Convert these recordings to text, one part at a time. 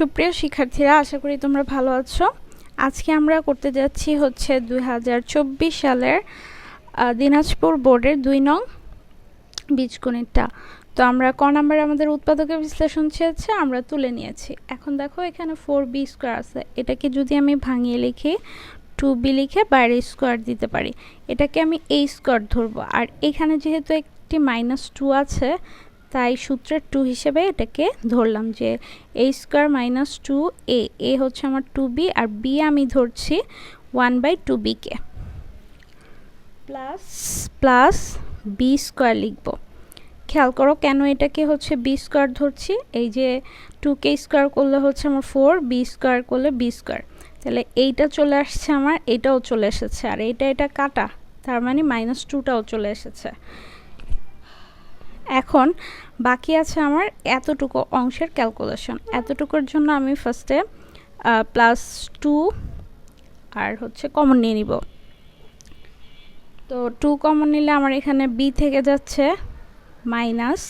সুপ্রিয় শিক্ষার্থীরা, আশা করি তোমরা ভালো আছো। আজকে আমরা করতে যাচ্ছি হচ্ছে দুই হাজার চব্বিশ সালের দিনাজপুর বোর্ডের দুই নং বীজগণিতটা। তো আমরা ক নাম্বারে আমাদের উৎপাদকের বিশ্লেষণ চেয়েছে, আমরা তুলে নিয়েছি। এখন দেখো এখানে ফোর বি স্কোয়ার আছে। এটাকে যদি আমি ভাঙিয়ে লিখি টু বি লিখে বাইরে স্কোয়ার দিতে পারি। এটাকে আমি এই স্কোয়ার ধরবো। আর এখানে যেহেতু একটি মাইনাস টু আছে তাই সূত্রের টু হিসেবে এটাকে ধরলাম যে A square minus two A A হচ্ছে আমার টু বি আর বি আমি ধরছি ওয়ান বাই টু বিকে প্লাস প্লাস বি স্কোয়ার লিখব। খেয়াল করো কেন এটাকে হচ্ছে বি স্কোয়ার ধরছি? এই যে টু কে স্কোয়ার করলে হচ্ছে আমার ফোর বি স্কোয়ার করলে বি স্কোয়ার তাহলে এইটা চলে আসছে আমার, এটাও চলে এসেছে। আর এইটা, এটা কাটা, তার মানে মাইনাস টুটাও চলে এসেছে। এখন বাকি আছে আমার এতটুকু অংশের ক্যালকুলেশন এতটুকুর জন্য আমি ফার্স্টে প্লাস টু আর হচ্ছে কমন নিয়ে নিব। তো টু কমন নিলে আমার এখানে বি থেকে যাচ্ছে মাইনাস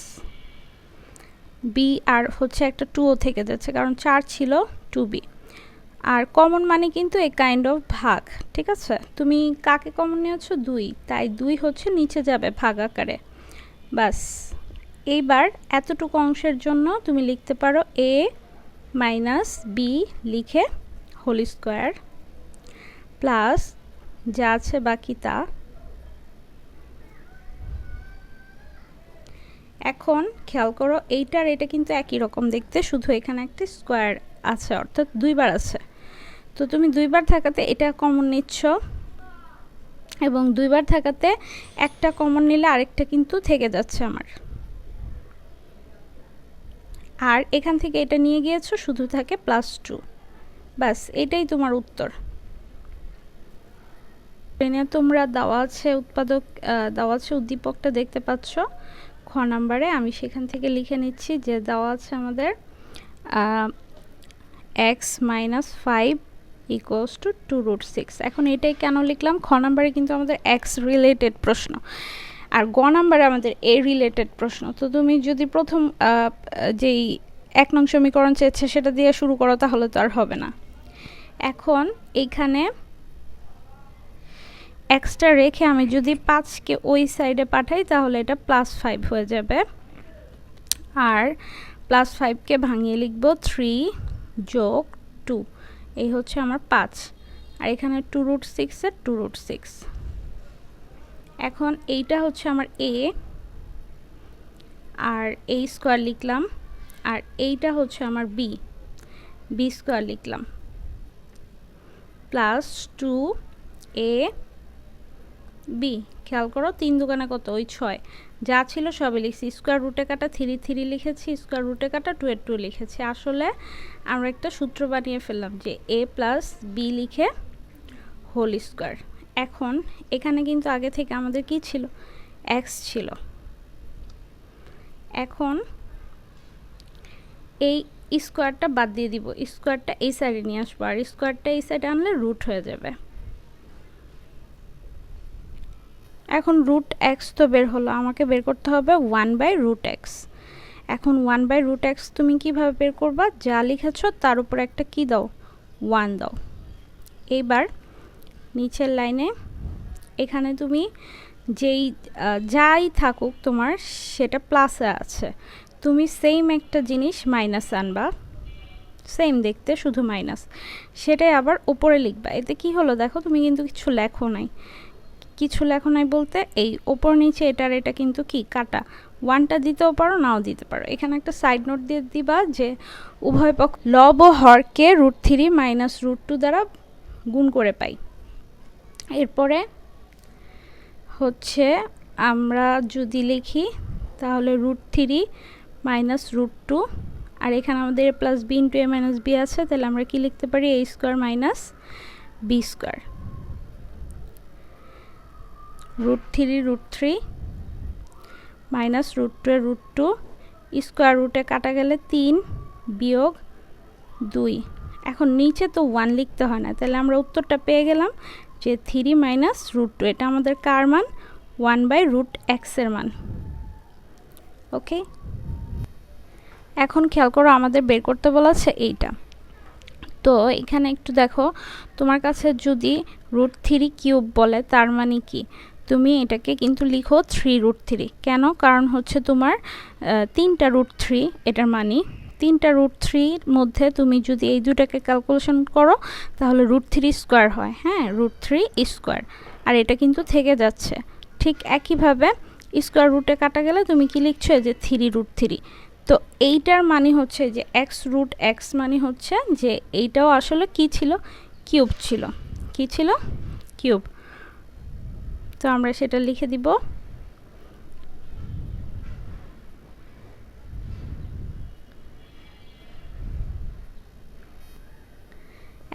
বি আর হচ্ছে একটা টুও থেকে যাচ্ছে, কারণ চার ছিল টু বি আর কমন মানে কিন্তু এ কাইন্ড অফ ভাগ, ঠিক আছে? তুমি কাকে কমন নিয়েছো? দুই। তাই দুই হচ্ছে নিচে যাবে ভাগ আকারে। বাস। এইবার এতটুকু অংশের জন্য তুমি লিখতে পারো এ মাইনাস বি লিখে হোল স্কোয়ার প্লাস যা আছে বাকি তা। এখন খেয়াল করো এইটার এটা কিন্তু একই রকম দেখতে, শুধু এখানে একটি স্কোয়ার আছে, অর্থাৎ দুইবার আছে। তো তুমি দুইবার থাকাতে এটা কমন নিচ্ছ। এবং দুইবার থাকাতে একটা কমন নিলে আরেকটা কিন্তু থেকে যাচ্ছে আমার। আর এখান থেকে এটা নিয়ে গিয়েছো, শুধু থাকে প্লাস টু ব্যাস, এটাই তোমার উত্তর। ট্রেনে তোমরা দেওয়া আছে উৎপাদক দেওয়া আছে উদ্দীপকটা দেখতে পাচ্ছ। খ নাম্বারে আমি সেখান থেকে লিখে নিচ্ছি যে দেওয়া আছে আমাদের X minus five equals two two root six এখন এটাই কেন লিখলাম? খ নাম্বারে কিন্তু আমাদের এক্স রিলেটেড প্রশ্ন। আর গ নাম্বারে আমাদের এ রিলেটেড প্রশ্ন। তো তুমি যদি প্রথম যেই এক নং সমীকরণ চেয়েছে সেটা দিয়ে শুরু করো তাহলে তো আর হবে না। এখন এইখানে এক্সট্রা রেখে আমি যদি পাঁচকে ওই সাইডে পাঠাই তাহলে এটা প্লাস ফাইভ হয়ে যাবে। আর প্লাস ফাইভকে ভাঙিয়ে লিখব থ্রি যোগ এই হচ্ছে আমার পাঁচ। আর এখানে টু রুট সিক্সের টু রুট সিক্স। এখন এইটা হচ্ছে আমার এ। আর এই স্কোয়ার লিখলাম। আর এইটা হচ্ছে আমার বি। বি স্কোয়ার লিখলাম। Plus two A B. খেয়াল করো, তিন দোকানে কত? ওই ছয়। যা ছিল সবই লিখছি। স্কোয়ার রুটে কাটা থ্রি থ্রি লিখেছি, স্কোয়ার রুটে কাটা টু এর টু লিখেছি। আসলে আমরা একটা সূত্র বানিয়ে ফেললাম যে এ প্লাস বি লিখে হোল স্কোয়ার। এখন এখানে কিন্তু আগে থেকে আমাদের কি ছিল? এক্স ছিল। এখন এই স্কোয়ারটা বাদ দিয়ে দিব। স্কোয়ারটা এই সাইডে নিয়ে আসব। আর স্কোয়ারটা এই সাইডে আনলে রুট হয়ে যাবে। এখন রুট এক্স তো বের হলো, আমাকে বের করতে হবে ওয়ান বাই রুট এক্স এখন ওয়ান বাই রুট এক্স তুমি কীভাবে বের করবা? যা লিখেছ তার উপর একটা কি দাও? ওয়ান দাও। এইবার নিচের লাইনে এখানে তুমি যেই যাই থাকুক তোমার সেটা প্লাসে আছে। তুমি সেম একটা জিনিস মাইনাস আনবা। সেম দেখতে শুধু মাইনাস সেটাই আবার উপরে লিখবা। এতে কি হলো? দেখো তুমি কিন্তু কিছু লেখো নাই। কিছু লেখো নাই বলতে, এই ওপর নিচে এটার এটা কিন্তু কি? কাটা। ওয়ানটা দিতেও পারো, নাও দিতে পারো। এখানে একটা সাইড নোট দিয়ে দিবা যে, উভয় পক্ষ লব ও হরকে root three minus root two দ্বারা গুণ করে পাই। এরপরে হচ্ছে আমরা যদি লিখি, তাহলে root three minus root two আর এখানে আমাদের plus B into A minus B আছে, তাহলে আমরা কি লিখতে পারি? A square minus B square root three root three minus root two root two square রুটে কাটা গেলে তিন বিয়োগ দুই। এখন নিচে তো ওয়ান লিখতে হয় না, তাহলে আমরা উত্তরটা পেয়ে গেলাম যে থ্রি মাইনাস রুট টু এটা আমাদের কার মান? ওয়ান বাই রুট এক্সের মান। ওকে এখন খেয়াল করো আমাদের বের করতে বলেছে এইটা। তো এখানে একটু দেখো, তোমার কাছে যদি রুট থ্রি কিউব বলে, তার মানে কি? তুমি এটাকে কিন্তু লিখো থ্রি রুট থ্রি কেন? কারণ হচ্ছে তোমার তিনটা রুট থ্রি এটার মানে। তিনটা রুট থ্রির মধ্যে তুমি যদি এই দুটাকে ক্যালকুলেশন করো, তাহলে রুট থ্রি স্কোয়ার হয়। হ্যাঁ রুট থ্রি স্কোয়ার আর এটা কিন্তু থেকে যাচ্ছে। ঠিক একইভাবে স্কোয়ার রুটে কাটা গেলে তুমি কি লিখছো? যে থ্রি রুট থ্রি তো এইটার মানে হচ্ছে যে এক্স রুট এক্স মানে হচ্ছে যে এইটাও আসলে কি ছিল? কিউব ছিল। কি ছিল? কিউব তো আমরা সেটা লিখে দিব।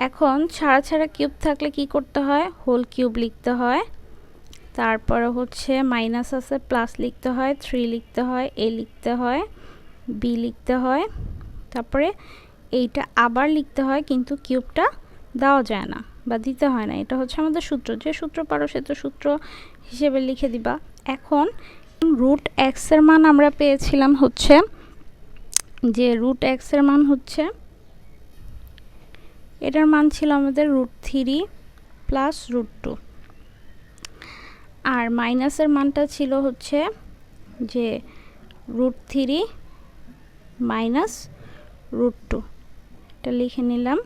এখন ছাড়া ছাড়া কিউব থাকলে কি করতে হয়? হোল কিউব লিখতে হয়। তারপরে হচ্ছে মাইনাস আছে, প্লাস লিখতে হয়, থ্রি লিখতে হয়, এ লিখতে হয়, বি লিখতে হয়। তারপরে এইটা আবার লিখতে হয়, কিন্তু কিউবটা দেওয়া যায় না। বা দিতে হয় না। এটা হচ্ছে আমাদের সূত্র। যে সূত্র পারো সে তো সূত্র হিসেবে লিখে দিবা। এখন রুট এক্সের মান আমরা পেয়েছিলাম হচ্ছে যে রুট এক্সের মান হচ্ছে এটার মান ছিল আমাদের root three plus root two আর মাইনাসের মানটা ছিল হচ্ছে যে root three minus root two এটা লিখে নিলাম।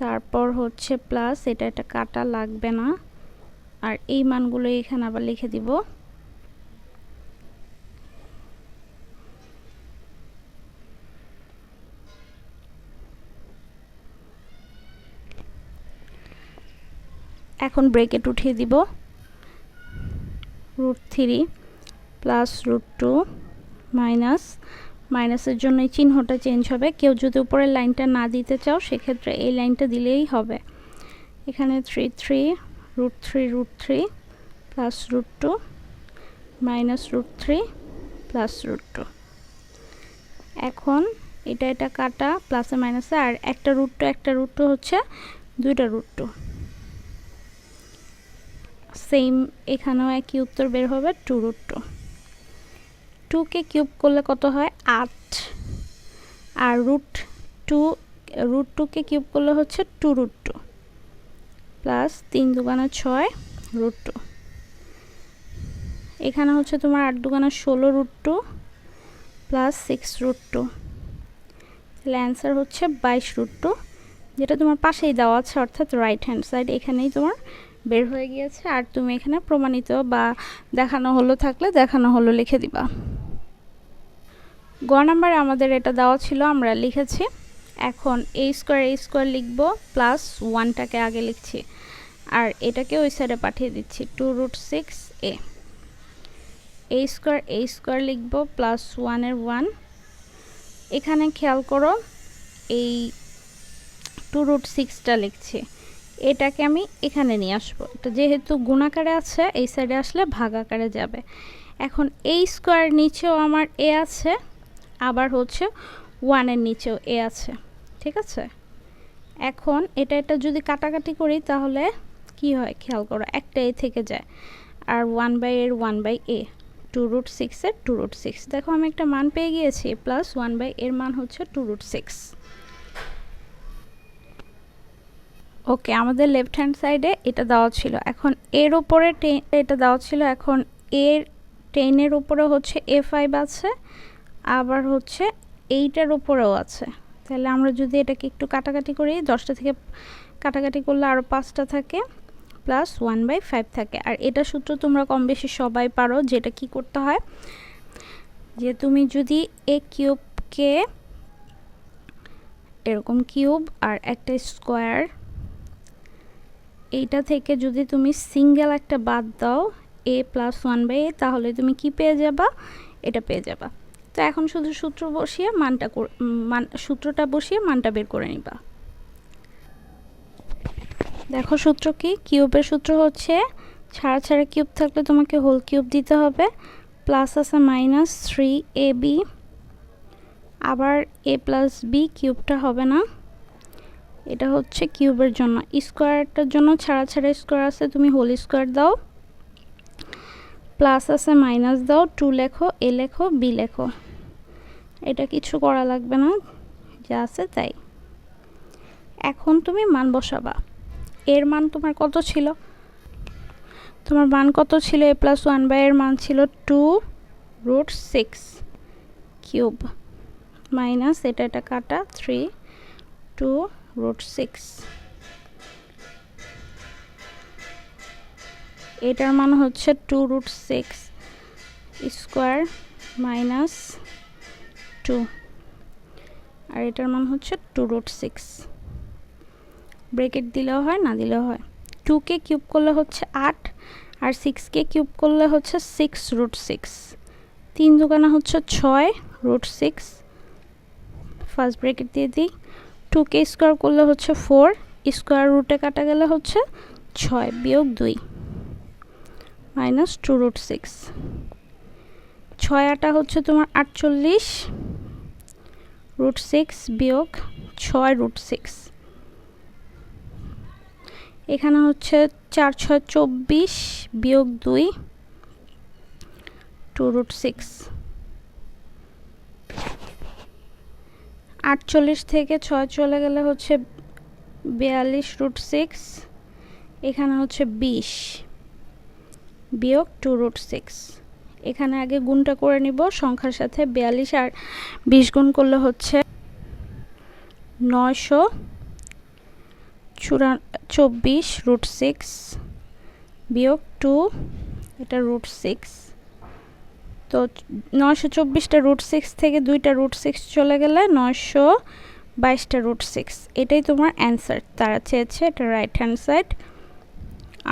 তারপর হচ্ছে প্লাস এটা একটা কাটা লাগবে না। আর এই মানগুলো এখানে আবার লিখে দিব। এখন ব্রেকেট উঠিয়ে দিব। Root three plus root two minus মাইনাসের জন্য এই চিহ্নটা চেঞ্জ হবে। কেউ যদি উপরের লাইনটা না দিতে চাও, সেক্ষেত্রে এই লাইনটা দিলেই হবে। এখানে three three root three root three plus root two minus root three plus root two এখন এটা এটা কাটা প্লাসে মাইনাসে আর একটা রুট টু একটা রুট টু হচ্ছে দুইটা রুট টু সেম এখানেও একই উত্তর বের হবে টু রুট টু টুকে কিউব করলে কত হয়? আট। আর রুট টু রুট টুকে কিউব করলে হচ্ছে টু রুট টু প্লাস তিন দুগানা ছয় রুট টু এখানে হচ্ছে তোমার আট দুগানা ষোলো root two plus six root two তাহলে অ্যান্সার হচ্ছে বাইশ রুট টু যেটা তোমার পাশেই দেওয়া আছে, অর্থাৎ রাইট হ্যান্ড সাইড এখানেই তোমার বের হয়ে গিয়েছে। আর তুমি এখানে প্রমাণিত বা দেখানো হলো থাকলে দেখানো হলো লিখে দিবা। গ নাম্বারে আমাদের এটা দেওয়া ছিল, আমরা লিখেছি। এখন এই স্কোয়ার এই স্কোয়ার লিখব প্লাস ওয়ানটাকে আগে লিখছি। আর এটাকে ওই সাইডে পাঠিয়ে দিচ্ছি টু রুট সিক্স এ এই স্কোয়ার এই স্কোয়ার লিখব প্লাস ওয়ানের ওয়ান এখানে খেয়াল করো, এই টু রুট সিক্সটা লিখছি। এটাকে আমি এখানে নিয়ে আসব। তো যেহেতু গুণাকারে আছে, এই সাইডে আসলে ভাগাকারে যাবে। এখন এই স্কোয়ার নিচেও আমার এ আছে। আবার হচ্ছে ওয়ানের নিচেও এ আছে, ঠিক আছে? এখন এটা এটা যদি কাটাকাটি করি তাহলে কি হয়? খেয়াল করো, একটা এ থেকে যায়, আর ওয়ান বাই এর one by A two root সিক্সের টু রুট সিক্স দেখো আমি একটা মান পেয়ে গিয়েছি প্লাস ওয়ান বাই এর মান হচ্ছে টু রুট সিক্স ওকে আমাদের লেফট হ্যান্ড সাইডে এটা দেওয়া ছিল। এখন এর ওপরে এটা দেওয়া ছিল। এখন এর টেনের উপরে হচ্ছে এ ফাইভ আছে আবার হচ্ছে এইটার উপরেও আছে। তাহলে আমরা যদি এটাকে একটু কাটাকাটি করি, দশটা থেকে কাটাকাটি করলে আরও পাঁচটা থাকে প্লাস ওয়ান বাই ফাইভ থাকে। আর এটা সূত্র তোমরা কম বেশি সবাই পারো যেটা কি করতে হয়। যে তুমি যদি এ কিউবকে এরকম কিউব আর একটা স্কোয়ার এইটা থেকে যদি তুমি সিঙ্গেল একটা বাদ দাও A plus one by A তাহলে তুমি কি পেয়ে যাবা? এটা পেয়ে যাবা। তো এখন শুধু সূত্র বসিয়ে মানটা মান, সূত্রটা বসিয়ে মানটা বের করে নিবা। দেখো সূত্র কি? কিউবের সূত্র হচ্ছে, ছাড়া ছাড়া কিউব থাকলে তোমাকে হোল কিউব দিতে হবে। প্লাস আছে মাইনাস থ্রি এ বি। আবার এ প্লাস বি কিউবটা হবে না। এটা হচ্ছে কিউবের জন্য। স্কোয়ারটার জন্য ছাড়া ছাড়া স্কোয়ার আছে, তুমি হোল স্কোয়ার দাও। প্লাস আছে মাইনাস দাও, টু লেখো, এ লেখো, বি লেখো। এটা কিছু করা লাগবে না। যা আছে তাই। এখন তুমি মান বসাবা। এর মান তোমার কত ছিল? তোমার মান কত ছিল? এ প্লাস ওয়ান বাই এর মান ছিল two root six cube minus এটা এটা কাটা থ্রি টু রুট সিক্স এটার মান হচ্ছে two root six square minus two. আর এটার মান হচ্ছে টু রুট সিক্স। ব্রেকেট দিলেও হয়, না দিলেও হয়। টুকে কিউব করলে হচ্ছে আট, আর সিক্সকে কিউব করলে হচ্ছে সিক্স রুট সিক্স। তিন দোকানে হচ্ছে ছয় রুট সিক্স। ফার্স্ট ব্রেকেট দিয়ে দিই। টুকে স্কোয়ার করলে হচ্ছে ফোর, স্কোয়ার রুটে কাটা গেলে হচ্ছে ছয় বিয়োগ দুই, মাইনাস টু রুট সিক্স। ছয় আটা হচ্ছে তোমার আটচল্লিশ রুট সিক্স বিয়োগ ছয় রুট সিক্স এখানে হচ্ছে চার, ছয়, চব্বিশ বিয়োগ দুই টু রুট সিক্স আটচল্লিশ থেকে ছয় চলে গেলে হচ্ছে বিয়াল্লিশ রুট সিক্স এখানে হচ্ছে বিশ বিয়োগ টু রুট সিক্স এখানে আগে গুণটা করে নিব, সংখ্যার সাথে বিয়াল্লিশ আর বিশ গুণ করলে হচ্ছে নয়শো চুরা চব্বিশ রুট সিক্স বিয়োগ টু এটা রুট সিক্স তো নয়শো চব্বিশটা রুট সিক্স থেকে দুইটা রুট সিক্স চলে গেলে নয়শো বাইশটা রুট সিক্স এটাই তোমার অ্যান্সার তারা চেয়েছে এটা রাইট হ্যান্ড সাইড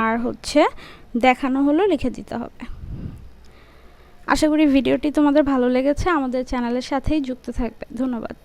আর হচ্ছে দেখানো হলো, লিখে দিতে হবে। আশা করি ভিডিওটি তোমাদের ভালো লেগেছে। আমাদের চ্যানেলের সাথেই যুক্ত থাকবে। ধন্যবাদ।